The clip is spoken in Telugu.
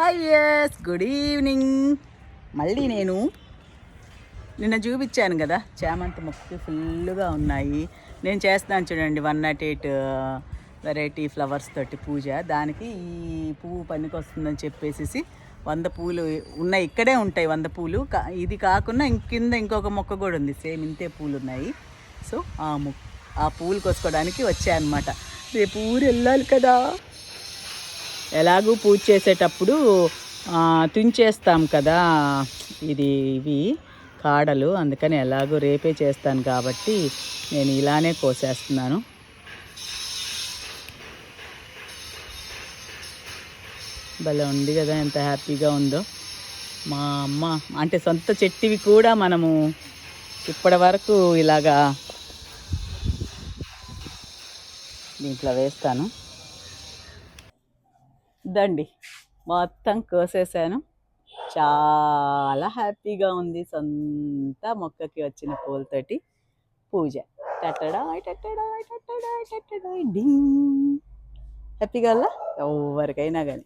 హాయ్ ఎస్ గుడ్ ఈవినింగ్ మళ్ళీ నేను నిన్న చూపించాను కదా చామంతి మొక్కలు ఫుల్గా ఉన్నాయి. నేను చేస్తాను చూడండి one nought eight variety flowers తోటి పూజ. దానికి ఈ పువ్వు పనికి వస్తుందని చెప్పేసి వంద పూలు ఉన్నాయి ఇక్కడే ఉంటాయి వంద పూలు. కా- ఇది కాకుండా కింద ఇంకొక మొక్క కూడా ఉంది సేమ్ ఇంతే పూలు ఉన్నాయి. సో ఆ మొక్క ఆ పూలు కోసుకోవడానికి వచ్చాయన్నమాట. రేపు ఊరు వెళ్ళాలి కదా. ఎలాగూ పూజ చేసేటప్పుడు తుంచేస్తాం కదా. ఇది ఇవి కాడలు. అందుకని ఎలాగో రేపే చేస్తాను కాబట్టి నేను ఇలానే కోసేస్తున్నాను. భలే ఉంది కదా ఎంత హ్యాపీగా ఉందో. మా అమ్మ అంటే సొంత చెట్టువి కూడా మనము ఇప్పటి వరకు ఇలాగా దీంట్లో వేస్తాను. దండి. మొత్తం కోసేసాను. చాలా హ్యాపీగా ఉంది సొంత మొక్కకి వచ్చిన పూలతోటి. పూజ. టట్టడా టట్టడా టట్టడా టట్టడా డింగ్. హ్యాపీగా ఎవరికైనా కానీ